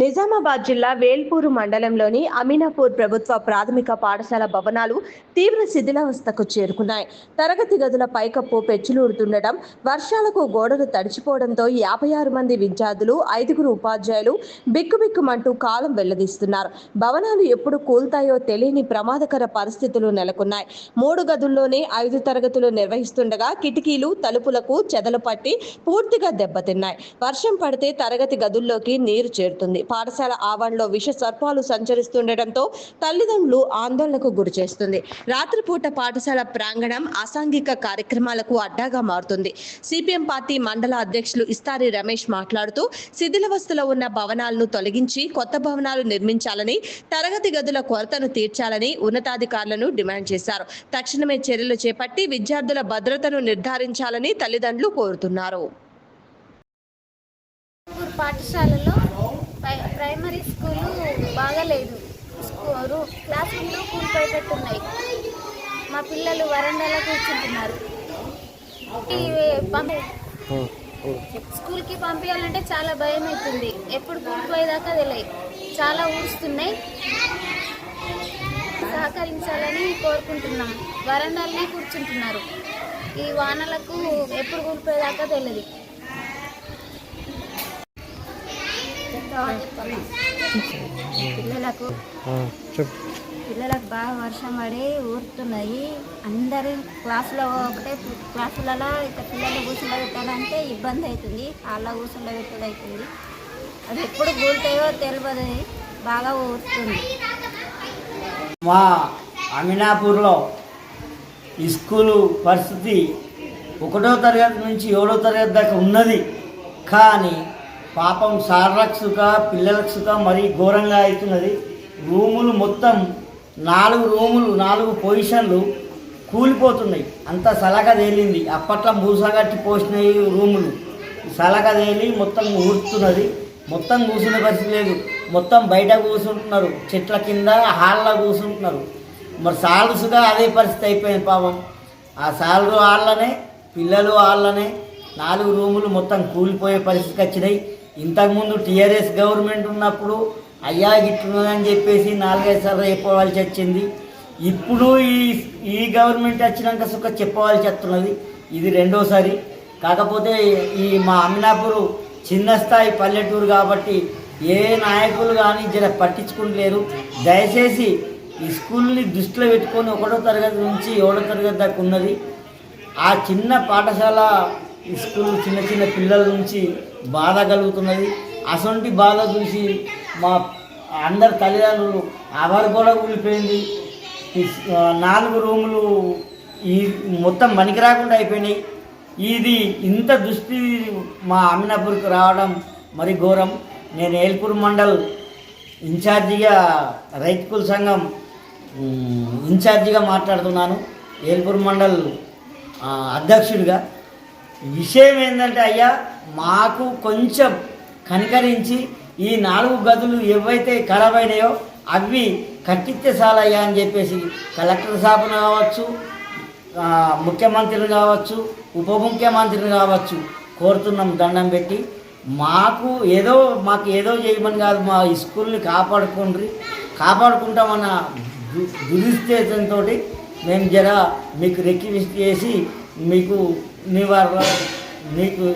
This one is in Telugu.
నిజామాబాద్ జిల్లా వేల్పూరు మండలంలోని అమీనాపూర్ ప్రభుత్వ ప్రాథమిక పాఠశాల భవనాలు తీవ్ర శిథిలావస్థకు చేరుకున్నాయి. తరగతి గదుల పైకప్పు పెచ్చులూరుతుండటం వర్షాలకు గోడలు తడిచిపోవడంతో యాభై ఆరు మంది విద్యార్థులు ఐదుగురు ఉపాధ్యాయులు బిక్కుబిక్కుమంటూ కాలం వెల్లదీస్తున్నారు భవనాలు ఎప్పుడు కూల్తాయో తెలియని ప్రమాదకర పరిస్థితులు నెలకొన్నాయి. మూడు గదుల్లోనే ఐదు తరగతులు నిర్వహిస్తుండగా కిటికీలు తలుపులకు చెదలు పట్టి పూర్తిగా దెబ్బతిన్నాయి. వర్షం పడితే తరగతి గదుల్లోకి నీరు చేరుతుంది. పాఠశాల ఆవరణలో విష సర్పాలు సంచరిస్తుండటంతో తల్లిదండ్రులు ఆందోళనకు గురి చేస్తుంది. రాత్రిపూట పాఠశాల ప్రాంగణం అసాంఘిక కార్యక్రమాలకు అడ్డాగా మారుతుంది. సిపిఎం పార్టీ మండల అధ్యక్షులు ఇస్తారి రమేష్ మాట్లాడుతూ శిథిలవస్థలో ఉన్న భవనాలను తొలగించి కొత్త భవనాలు నిర్మించాలని తరగతి గదుల కొరతను తీర్చాలని ఉన్నతాధికారులను డిమాండ్ చేశారు. తక్షణమే చర్యలు చేపట్టి విద్యార్థుల భద్రతను నిర్ధారించాలని తల్లిదండ్రులు కోరుతున్నారు. పాఠశాలలో ప్రైమరీ స్కూలు బాగలేదు. స్కూ- క్లాస్ రూమ్లు కూలిపోయేటట్టున్నాయి. మా పిల్లలు వరండాలో కూర్చుంటున్నారు. ఈ పంపి స్కూల్కి పంపించాలంటే చాలా భయం అవుతుంది ఎప్పుడు కూలిపోయేదాకా తెలియదు చాలా ఊరుస్తున్నాయి. సహకరించాలని కోరుకుంటున్నాం. వరండాలనే కూర్చుంటున్నారు. ఈ వానలకు ఎప్పుడు కూలిపోయేదాకా తెలియదు పిల్లలకు పిల్లలకు బాగా వర్షం పడి ఊరుతున్నాయి. అందరు క్లాసులో ఒకటే క్లాసులలో ఇక పిల్లలు కూర్చుండ పెట్టాలంటే ఇబ్బంది అవుతుంది. వాళ్ళ కూర్చుండ పెట్టడం అవుతుంది. అది ఎప్పుడు కూలుతాయో తెలియదు బాగా ఊరుతుంది. మా అమినాపూర్లో ఈ స్కూలు పరిస్థితి ఒకటో తరగతి నుంచి ఏడో తరగతి దాకా ఉన్నది. కానీ పాపం సార్లక్సుక పిల్లలక్సుక పిల్లలకు మరీ ఘోరంగా అవుతున్నది. రూములు మొత్తం నాలుగు రూములు నాలుగు పొజిషన్లు కూలిపోతున్నాయి. అంత సలక తేలింది. అప్పట్లో మూసగట్టి పోసినాయి రూములు సలక తేలి మొత్తం ఊరుతున్నది మొత్తం కూర్చునే పరిస్థితి లేదు. మొత్తం బయట కూర్చుంటున్నారు చెట్ల కింద హాల్లో కూర్చుంటున్నారు మరి సాల్సుగా అదే పరిస్థితి అయిపోయింది పాపం. ఆ సాలు వాళ్ళనే పిల్లలు వాళ్ళనే నాలుగు రూములు మొత్తం కూలిపోయే పరిస్థితికి వచ్చినాయి. ఇంతకుముందు టీఆర్ఎస్ గవర్నమెంట్ ఉన్నప్పుడు అయ్యా గిట్లున్నదని చెప్పేసి నాలుగైదు సార్లు చెప్పవలసి వచ్చింది. ఇప్పుడు ఈ ఈ గవర్నమెంట్ వచ్చినాక సుఖ చెప్పవలసి వస్తున్నది. ఇది రెండోసారి. కాకపోతే ఈ మా అమినాపూర్ చిన్న స్థాయి పల్లెటూరు కాబట్టి ఏ నాయకులు కానీ జర పట్టించుకుంటలేరు. దయచేసి ఈ స్కూల్ని దృష్టిలో పెట్టుకొని ఒకటో తరగతి నుంచి ఏడో తరగతి దాకా ఉన్నది. ఆ చిన్న పాఠశాల స్కూల్ చిన్న చిన్న పిల్లల నుంచి బాధ కలుగుతున్నది. అసొంటి బాధ చూసి మా అందరు తల్లిదండ్రులు అవరు కూడా కూలిపోయింది నాలుగు రూములు ఈ మొత్తం పనికి రాకుండా అయిపోయినాయి. ఇది ఇంత దుస్థితి మా అమినాపూర్కి రావడం మరి ఘోరం. నేను ఏల్పూర్ మండల్ ఇన్ఛార్జిగా రైతుకుల సంఘం ఇన్ఛార్జిగా మాట్లాడుతున్నాను. ఏల్పూర్ మండల్ అధ్యక్షుడిగా. విషయం ఏంటంటే అయ్యా మాకు కొంచెం కనికరించి ఈ నాలుగు గదులు ఏవైతే ఖరాబ్ అయినాయో అవి కట్టిస్తే చాలయ్యా అని చెప్పేసి కలెక్టర్ సాబును కావచ్చు ముఖ్యమంత్రిని కావచ్చు ఉప ముఖ్యమంత్రిని కావచ్చు కోరుతున్నాం దండం పెట్టి. మాకు ఏదో మాకు ఏదో చేయమని కాదు మా స్కూల్ని కాపాడుకుండ్రి. కాపాడుకుంటామన్న దు- మేము జర మీకు రిక్వెస్ట్ చేసి మీకు నివారణ మీకు